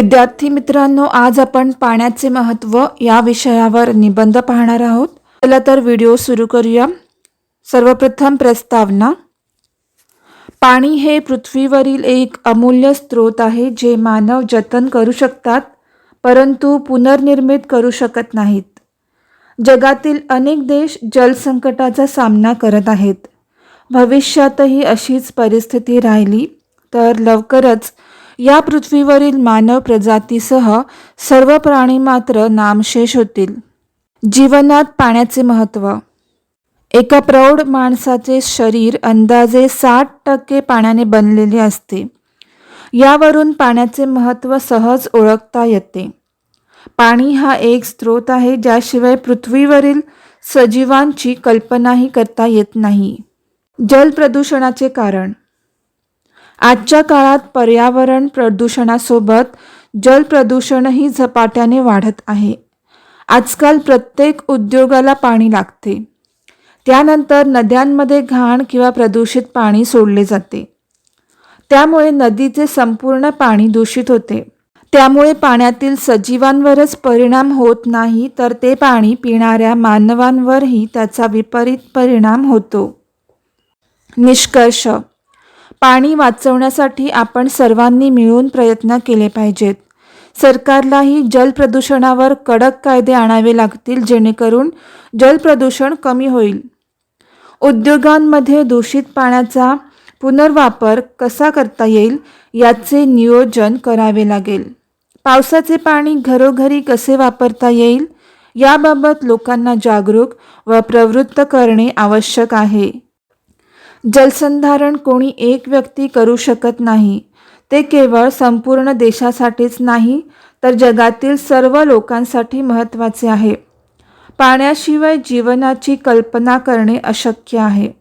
विद्यार्थी मित्रांनो आज आपण पाण्याचे महत्त्व या विषयावर निबंध पाहणार आहोत. चला तर व्हिडिओ सुरू करूया. सर्वप्रथम प्रस्तावना. पाणी हे पृथ्वीवरील एक अमूल्य स्रोत आहे जे मानव जतन करू शकतात परंतु पुनर्निर्मित करू शकत नाहीत. जगातील अनेक देश जलसंकटाचा सामना करत आहेत. भविष्यातही अशीच परिस्थिती राहिली तर लवकरच या पृथ्वीवरील मानव प्रजातीसह सर्व प्राणी मात्र नामशेष होतील. जीवनात पाण्याचे महत्त्व. एका प्रौढ माणसाचे शरीर अंदाजे साठ टक्के पाण्याने बनलेले असते. यावरून पाण्याचे महत्त्व सहज ओळखता येते. पाणी हा एक स्रोत आहे ज्याशिवाय पृथ्वीवरील सजीवांची कल्पनाही करता येत नाही. जलप्रदूषणाचे कारण. आजच्या काळात पर्यावरण प्रदूषणासोबत जलप्रदूषणही झपाट्याने वाढत आहे. आजकाल प्रत्येक उद्योगाला पाणी लागते. त्यानंतर नद्यांमध्ये घाण किंवा प्रदूषित पाणी सोडले जाते. त्यामुळे नदीचे संपूर्ण पाणी दूषित होते. त्यामुळे पाण्यातील सजीवांवरच परिणाम होत नाही तर ते पाणी पिणाऱ्या मानवांवरही त्याचा विपरीत परिणाम होतो. निष्कर्ष पाणी वाचवण्यासाठी आपण सर्वांनी मिळून प्रयत्न केले पाहिजेत. सरकारलाही जलप्रदूषणावर कडक कायदे आणावे लागतील जेणेकरून जलप्रदूषण कमी होईल. उद्योगांमध्ये दूषित पाण्याचा पुनर्वापर कसा करता येईल याचे नियोजन करावे लागेल. पावसाचे पाणी घरोघरी कसे वापरता येईल याबाबत लोकांना जागरूक व प्रवृत्त करणे आवश्यक आहे. जलसंधारण कोणी एक व्यक्ती करू शकत नाही. ते केवळ संपूर्ण देशासाठीच नाही तर जगातील सर्व लोकांसाठी महत्त्वाचे आहे. पाण्याशिवाय जीवनाची कल्पना करणे अशक्य आहे.